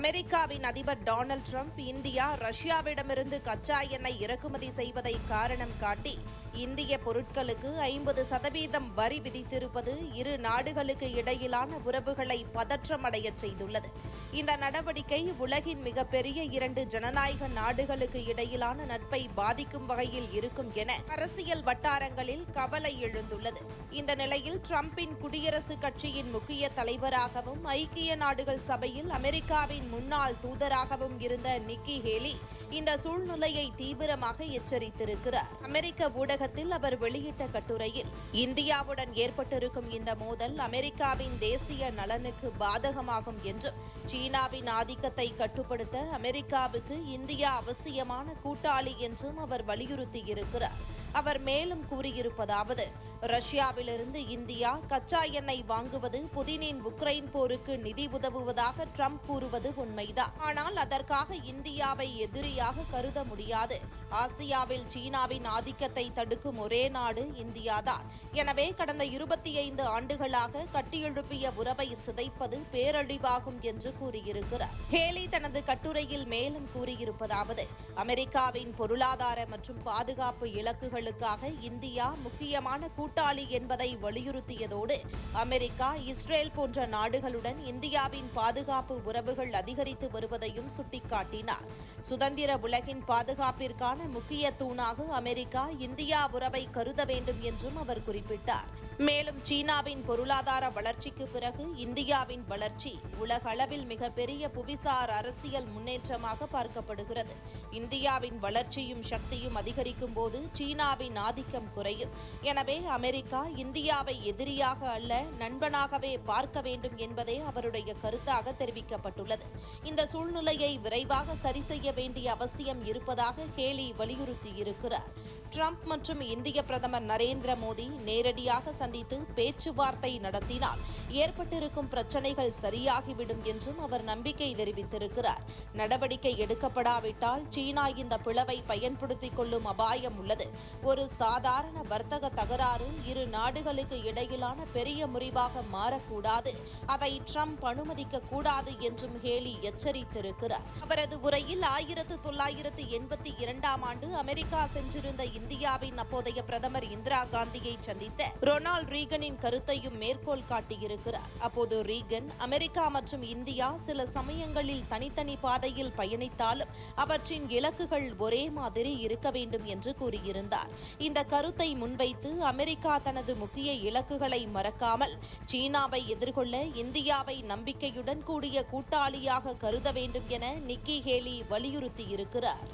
அமெரிக்காவின் அதிபர் Donald Trump India ரஷ்யாவிடமிருந்து கச்சா எண்ணெய் இறக்குமதி செய்வதை காரணம் காட்டி இந்திய பொருட்களுக்கு ஐம்பது சதவீதம் வரி விதித்திருப்பது இரு நாடுகளுக்கு இடையிலான உறவுகளை பதற்றமடையச் செய்துள்ளது. இந்த நடவடிக்கை உலகின் மிகப்பெரிய இரண்டு ஜனநாயக நாடுகளுக்கு இடையிலான நட்பை பாதிக்கும் வகையில் இருக்கும் என அரசியல் வட்டாரங்களில் கவலை எழுந்துள்ளது. இந்த நிலையில் டிரம்பின் குடியரசுக் கட்சியின் முக்கிய தலைவராகவும் ஐக்கிய நாடுகள் சபையில் அமெரிக்காவின் முன்னாள் தூதராகவும் இருந்த நிக்கி ஹேலி இந்த சூழ்நிலையை தீவிரமாக எச்சரித்திருக்கிறார். அமெரிக்க ஊடகத்தில் அவர் வெளியிட்ட கட்டுரையில் இந்தியாவுடன் ஏற்பட்டிருக்கும் இந்த மோதல் அமெரிக்காவின் தேசிய நலனுக்கு பாதகமாகும் என்றும் சீனாவின் ஆதிக்கத்தை கட்டுப்படுத்த அமெரிக்காவுக்கு இந்தியா அவசியமான கூட்டாளி என்றும் அவர் வலியுறுத்தியிருக்கிறார். அவர் மேலும் கூறியிருப்பதாவது ரஷ்யாவிலிருந்து இந்தியா கச்சா எண்ணெய் வாங்குவது புதினின் உக்ரைன் போருக்கு நிதி உதவுவதாக ட்ரம்ப் கூறுவது உண்மைதான். ஆனால் அதற்காக இந்தியாவை எதிரியாக கருத முடியாது. ஆசியாவில் சீனாவின் ஆதிக்கத்தை தடுக்கும் ஒரே நாடு இந்தியாதான். எனவே கடந்த இருபத்தி ஐந்து ஆண்டுகளாக கட்டியெழுப்பிய உறவை சிதைப்பது பேரழிவாகும் என்று கூறியிருக்கிறார். ஹேலி தனது கட்டுரையில் மேலும் கூறியிருப்பதாவது அமெரிக்காவின் பொருளாதார மற்றும் பாதுகாப்பு இலக்குகள் இலக்குகளுக்காக இந்தியா முக்கியமான கூட்டாளி என்பதை வலியுறுத்தியதோடு அமெரிக்கா இஸ்ரேல் போன்ற நாடுகளுடன் இந்தியாவின் பாதுகாப்பு உறவுகள் அதிகரித்து வருவதையும் சுட்டிக்காட்டினார். சுதந்திர உலகின் பாதுகாப்பிற்கான முக்கிய தூணாக அமெரிக்கா இந்தியா உறவை கருத வேண்டும் என்றும் அவர் குறிப்பிட்டார். மேலும் சீனாவின் பொருளாதார வளர்ச்சிக்கு பிறகு இந்தியாவின் வளர்ச்சி உலகளவில் மிகப்பெரிய புவிசார் அரசியல் முன்னேற்றமாக பார்க்கப்படுகிறது. இந்தியாவின் வளர்ச்சியும் சக்தியும் அதிகரிக்கும் போது சீனா சீனாவின் ஆதிக்கம் குறையும். எனவே அமெரிக்கா இந்தியாவை எதிரியாக அல்ல நண்பனாகவே பார்க்க வேண்டும் என்பதே அவருடைய கருத்தாக தெரிவிக்கப்பட்டுள்ளது. இந்த சூழ்நிலையை விரைவாக சரி செய்ய வேண்டிய அவசியம் இருப்பதாக கேலி வலியுறுத்தியிருக்கிறார் ட்ரம்ப் மற்றும் இந்திய பிரதமர் நரேந்திர மோடி நேரடியாக சந்தித்து பேச்சுவார்த்தை நடத்தினால் ஏற்பட்டிருக்கும் பிரச்சனைகள் சரியாகிவிடும் என்றும் அவர் நம்பிக்கை தெரிவித்திருக்கிறார். நடவடிக்கை எடுக்கப்படாவிட்டால் சீனா இந்த பிளவை பயன்படுத்திக் கொள்ளும் அபாயம் உள்ளது. ஒரு சாதாரண வர்த்தக தகராறு இரு நாடுகளுக்கு இடையிலான பெரிய முறிவாக மாறக்கூடாது. அதை ட்ரம்ப் அனுமதிக்க கூடாது என்றும் ஹேலி எச்சரித்திருக்கிறார். அவரது உரையில் ஆயிரத்து தொள்ளாயிரத்து எண்பத்தி இரண்டாம் ஆண்டு அமெரிக்கா சென்றிருந்த இந்தியாவின் அப்போதைய பிரதமர் இந்திரா காந்தியை சந்தித்த ரொனால்ட் ரீகனின் கருத்தையும் மேற்கோள் காட்டியிருக்கிறார். அப்போது ரீகன் அமெரிக்கா மற்றும் இந்தியா சில சமயங்களில் தனித்தனி பாதையில் பயணித்தாலும் அவற்றின் இலக்குகள் ஒரே மாதிரி இருக்க வேண்டும் என்று கூறியிருந்தார். இந்த கருத்தை முன்வைத்து அமெரிக்கா தனது முக்கிய இலக்குகளை மறக்காமல் சீனாவை எதிர்கொள்ள இந்தியாவை நம்பிக்கையுடன் கூடிய கூட்டாளியாக கருத வேண்டும் என நிக்கி ஹேலி வலியுறுத்தியிருக்கிறார்.